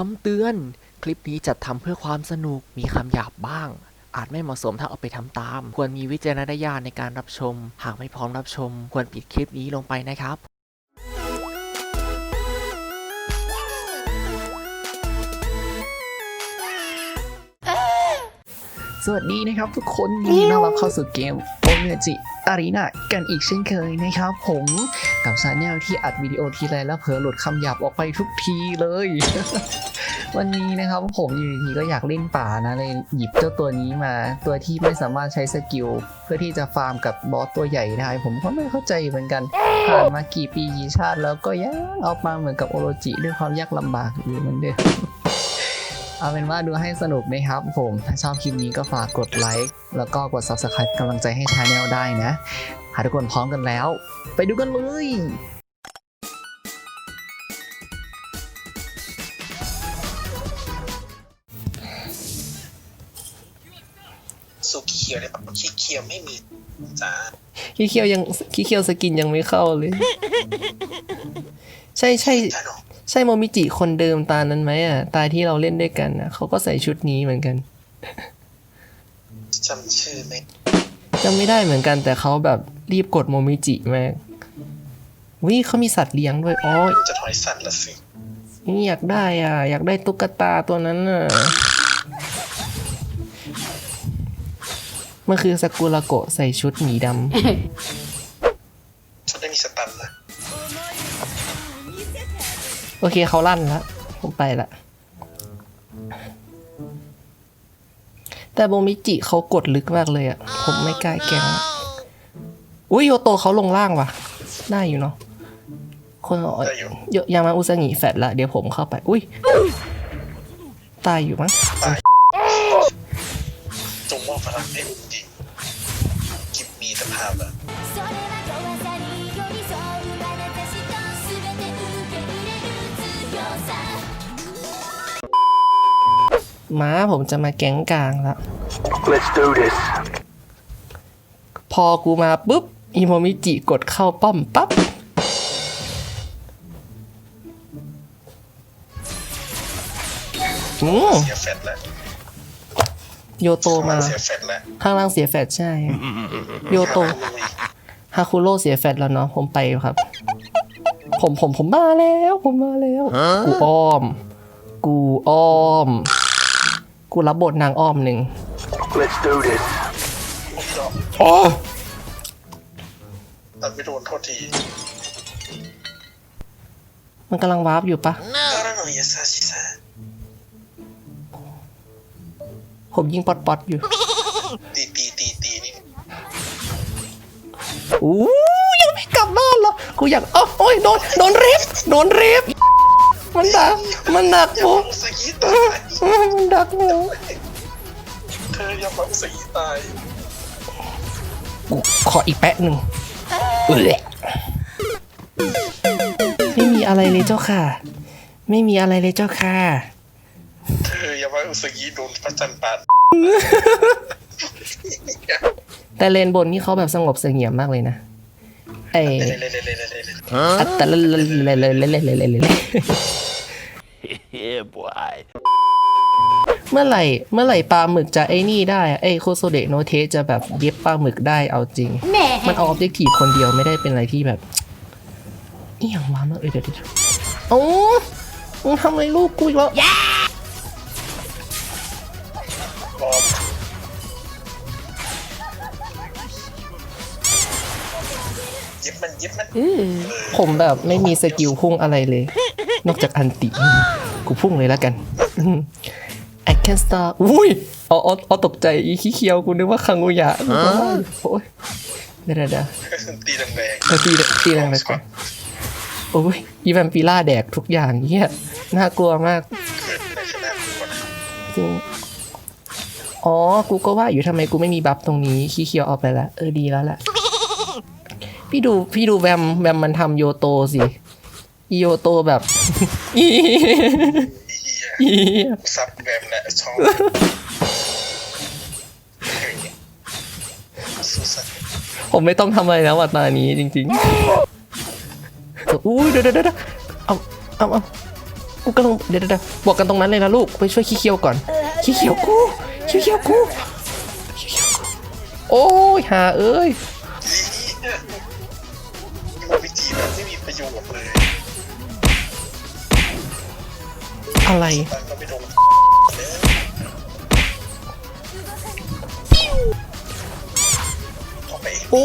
คำเตือน คลิปนี้จัดทำเพื่อความสนุก มีคำหยาบบ้าง อาจไม่เหมาะสมถ้าเอาไปทำตาม ควรมีวิจารณญาณในการรับชม หากไม่พร้อมรับชม ควรปิดคลิปนี้ลงไปนะครับ สวัสดีนะครับทุกคนยินดีต้อนรับเข้าสู่เกมโอเมจิอารีนากันอีกเช่นเคยนะครับผมกับชาแนลที่อัดวิดีโอทีไรแล้วเผลอหลุดคำหยาบออกไปทุกทีเลย วันนี้นะครับผมอยู่ดีก็อยากเล่นป่านะเลยหยิบเจ้าตัวนี้มา ตัวที่ไม่สามารถใช้สกิลเพื่อที่จะฟาร์มกับบอสตัวใหญ่ได้ ผมก็ไม่เข้าใจเหมือนกันผ่านมากี่ปีกี่ชาติแล้วก็ยังเอามาเหมือนกับโอโรจิด้วยความยากลำบากอยู่เหมือนเดิม เอาเป็นว่าดูให้สนุกนะครับผม ถ้าชอบคลิปนี้ก็ฝากกดไลค์แล้วก็กด Subscribe กำลังใจให้ชาแนลได้นะ หากทุกคนพร้อมกันแล้ว ไปดูกันเลยสุขีเคียวเลยปะขี้เคียวไม่มีจ้าขี้เคียวยังขี้เคียวสกินยังไม่เข้าเลย ใช่ใช่จ้าหนอ ใช่โมมิจิคนเดิมตานั้นไหมอะ ตาที่เราเล่นด้วยกันนะเขาก็ใส่ชุดนี้เหมือนกันจำชื่อไม่จำไม่ได้เหมือนกัน แต่เขาแบบรีบกดโมมิจิมากวิเขามีสัตว์เลี้ยงด้วยอ๋อจะถอยสั่นละสินี่อยากได้อะ อยากได้ตุ๊กตาตัวนั้นอะมันคือสกุระโกะใส่ชุดหมีดำ อเคเขาลั่นแล้วผมไปละ แต่โมมิจิเขากดลึกมากเลยอะ่ะผมไม่กล้าแกล้งอะอุ้ยโยโตเขาลงล่างว่ะ ได้อยู่เนาะคนอ๋อได้อยู่เยอะยามาอุซางิแฟดละเดี๋ยวผมเข้าไป อุ้ยตายอยู่มั้งจงมอบพลังให้ ม้าผมจะมาแก๊งกลางละ Let's do this. พอกูมาปุ๊บอิโมมิจิกดเข้าป้อมปั๊บอืมเสียแฟดแล้วโยโตมา เสียแฟดแล้วข้างล่างเสียแฟดใช่ โยโตฮาคุโร่เสียแฟดแล้วเนาะผมไปครับ ผมผมผมมาแล้ว ผมมาแล้ว กูอ้อม กูอ้อม กูรับบทนางอ้อมหนึ่ง Let's do this. อ๋อตัดไม่โดนโทษทีมันกำลังวาร์ปอยู่ปะการหน่อยยาซาชิซาผมยิงปอดปอดๆอยู่ตีตีตีตีนี่อู้ยังไม่กลับบ้านเหรอกูอยากเอ้าโอ้ยโดนโดนเรฟโดนเรฟ มันดัก มันดักอย่าผมมาอุสกีตายมันดักผมเธออย่ามาอุสกีตายกูขออีกแปะหนึ่งเอ้ยไม่มีอะไรเลยเจ้าค่ะ ไม่มีอะไรเลยเจ้าค่ะ เธออย่ามาอุสกีโดนพระจันทร์ปาดแต่เลนบนนี่เขาแบบสงบเสงี่ยมมากเลยนะไอเ Yeah, boy. เมื่อไหร่เมื่อไหร่ปลาหมึกจะไอ้นี่ได้อะไอ้โคโซเดะโนเทจะแบบเย็บปลาหมึกได้เอาจริงมันเอาออบเจกตีฟคนเดียวไม่ได้เป็นอะไรที่แบบนี่อย่างวามากเออเดี๋ยวเดี๋ยวโอ้มึงทำอะไรลูกกูอีกแล้วบอมยิบมันยิบมัน ผมแบบไม่มีสกิลพุ่งอะไรเลย นอกจากอันติ กูพุ่งเลยแล้วกัน I can start อุ้ยเอาเอาเอาตกใจอีขี้เคียวกูนึกว่าคังกุยะกูก็ว่าอยู่โอ้ยเดี๋ยวเดี๋ยวเดี๋ยวตีแรงแรงเออตีตีแรงเลยก่อนโอ้ยอีแวมปีล่าแดกทุกอย่างเฮียน่ากลัวมากเกิดในขณะก่อนจริงอ๋อ กูก็ว่าอยู่ทำไมกูไม่มีบัฟตรงนี้ ขี้เคียวเอาไปละเออดีแล้วแหละพี่ดูพี่ดูแวมแวมมันทำโยโตสิ อีโยโตแบบอีเฮียอีซับแวมแหละชอบสุดสันผมไม่ต้องทำอะไรแล้วอะตอนนี้จริงๆอุ้ยเดี๋ยวเดี๋ยวเดี๋ยวเอาเอาเอากูกำลังเดี๋ยวเดี๋ยวเดี๋ยวบวกกันตรงนั้นเลยนะลูกไปช่วยขี้เคียวก่อน ขี้เคียวกูขี้เคียวกูขี้เคียวกูโอ้ยหาเอ้ยยู อะไรมันก็ไม่โดนเข้าไปโอ้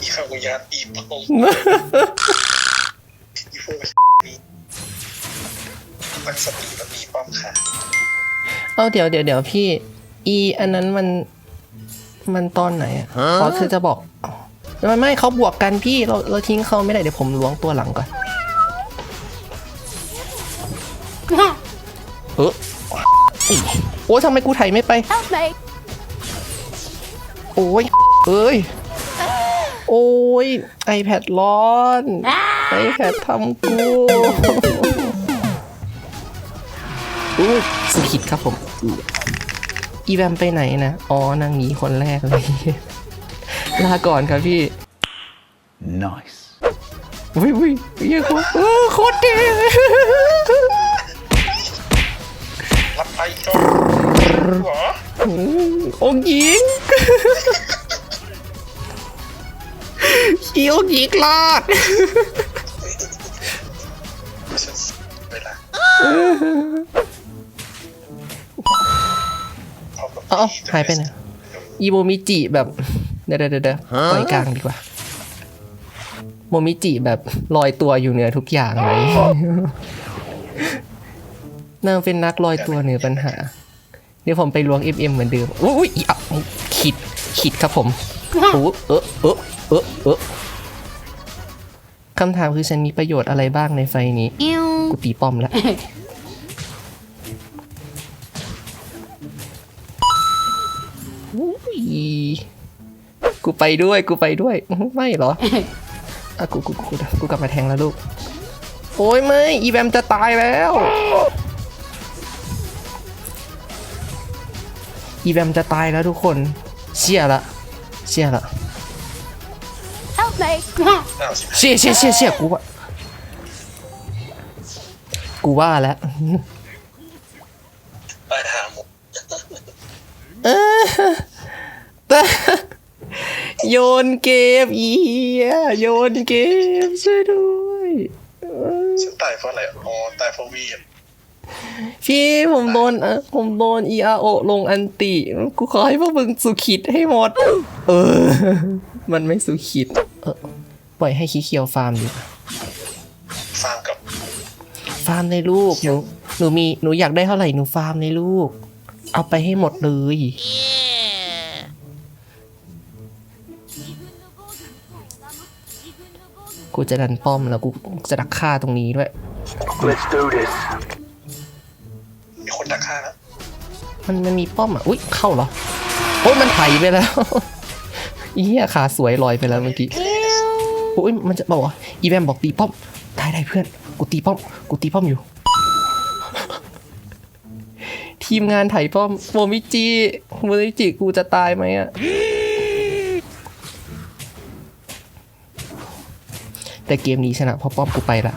อีข้าวยาตีปองอีพวกนี้ตั้งสติแล้วมีป้อมค่ะ เอาเดี๋ยวเดี๋ยวเดี๋ยวพี่ อีอันนั้นมัน มันตอนไหนอะอ๋อคือจะบอกไม่ไม่เขาบวกกันพี่เราเราทิ้งเขาไม่ได้เดี๋ยวผมล้วงตัวหลังก่อนเอออีโอ้ยทำไมกูไถไม่ไป Help me! โอ้ยเอ้ย โอ้ย iPad ร้อน iPad ทำกูอุ้ยสุขิดครับผม อีแวมไปไหนนะ อ๋อนางหนีคนแรกเลย ลาก่อนครับพี่ Nice. อุ้ยอุ้ยเหี้ยโคตรเออโคตรเท่รับไปก่อนเหรอองค์หญิงอีองค์หญิงรอดฉันเวลา เอ้าหายไปไหนอีโมมิจิแบบ เดี๋ยวเดี๋ยวเดี๋ยวปล่อยกลางดีกว่าโมมิจิแบบลอยตัวอยู่เหนือทุกอย่างเลย นางเป็นนักลอยตัวเหนือปัญหา เดี๋ยวผมไปล้วง MM เหมือนเดิมอุ้ยอีอะขิดขิดครับผมโอ้เออเออเออเออคำถามคือฉันมีประโยชน์อะไรบ้างในไฟนี้ กูตีป้อมแล้ว กูไปด้วยกูไปด้วยไม่เหรออะกูกูกูกูกลับมาแทงแล้วลูก โอ้ยไม่อีแบมจะตายแล้ว อีแบมจะตายแล้วทุกคน เชี่ยละ เชี่ยละ Help me! อ้าวสิเชี่ยเชี่ยเชี่ยเชี่ยกูว่ากูว่าแล้วไปหาหมอแต่ โยนเกมอีเหี้ยโยนเกมช่วยด้วยฉันตายเพราะอะไรอ๋อตายเพราะวีดพี่ผมโดนเออผมโดน ERO ลงอันติ กูขอให้พวกมึงสุขิดให้หมด เออ มันไม่สุขิดเออปล่อยให้ขี้เคียวฟาร์มดีกว่าฟาร์มกับ ฟาร์มในลูกหนูหนูมีหนูอยากได้เท่าไหร่หนูฟาร์มในลูก เอาไปให้หมดเลย กูจะดันป้อมแล้วกูจะดักฆ่าตรงนี้ด้วย Let's do this. มีคนดักฆ่านะมันมันมีป้อมอะ อุ้ยเข้าเหรอ โอ้ยมันไถไปแล้ว อีเหี้ยขาสวยลอยไปแล้วเมื่อกี้ โอ้ยมันจะบอกว่าอีแบมบอกตีป้อม ได้ได้เพื่อน กูตีป้อม กูตีป้อมอยู่ ทีมงานไถป้อมโมมิจิโมมิจิกูจะตายไหมอะ แต่เกมนี้ชนะเพราะป้อมกูไปละ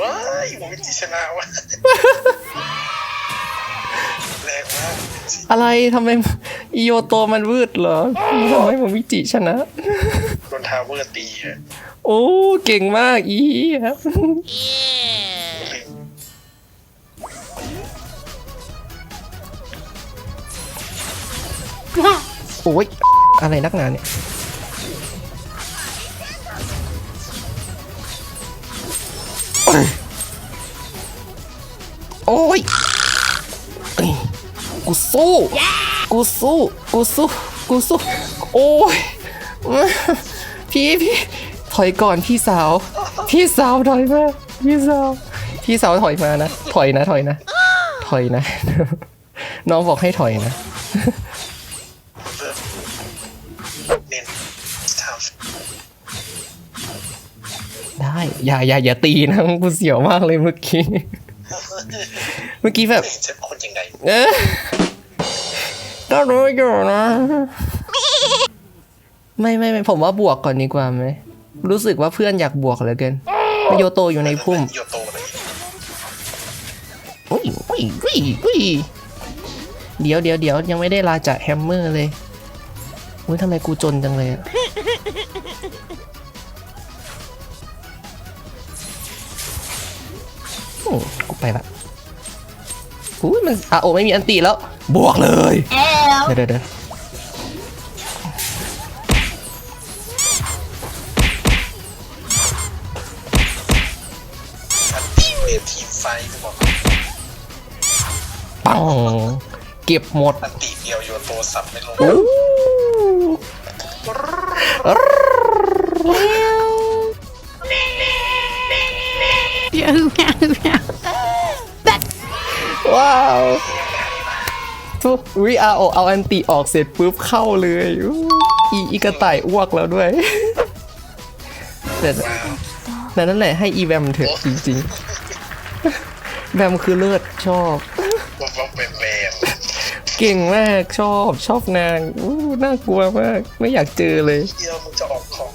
ว้ายผมวิจีชนะวะแรงมากอะไรทำไมอีโยโตมันวืดเหรอทำไมโมมิจิชนะโดนทาวเวอร์ตีอะโอ้เก่งมากอีครับโอ้ยอะไรนักหนาเนี่ย โอ้ยกูสู้ กูสู้ กูสู้ กูสู้ โอ้ย พี่พี่ถอยก่อนพี่สาว พี่สาวถอยมา พี่สาว พี่สาวถอยมานะ ถอยนะ ถอยนะ ถอยนะ น้องบอกให้ถอยนะ ได้อย่าอย่าอย่าตีนะกูเสียวมากเลยเมื่อกี้ เมื่อกี้แบบเห็นฉันคนยังไงเออก็รู้อยู่นะ ไม่ไม่ไม่ผมว่าบวกก่อนดีกว่าไหมรู้สึกว่าเพื่อนอยากบวกเหลือเกินโยโตอยู่ในพุ่มโยโตเลยอุ้ยอุ้ยอุ้ยอุ้ยเดี๋ยวเดี๋ยวเดี๋ยวยังไม่ได้ลาจากแฮมเมอร์เลยอุ้ยทำไมกูจนจังเลยอะ ไปละอุ้ยมันอะโอไม่มีอันตีแล้ว บวกเลยเดี๋ยวเดี๋ยวเดี๋ยวอันตีเวทีไฟกูบอกปัง เก็บหมดอันตีเดียวโยโตสับไม่ลงอู้ว้าวทุวิอาโอเอาอันติออกเสร็จปุ๊บเข้าเลยอีอีกระต่ายอ้วกแล้วด้วยแต่แต่นั่นแหละให้อีแวมเถอะจริงๆแวมคือเลิศชอบเก่งมากชอบชอบนางน่ากลัวมาก ไม่อยากเจอเลยเดียวมึงจะออกของ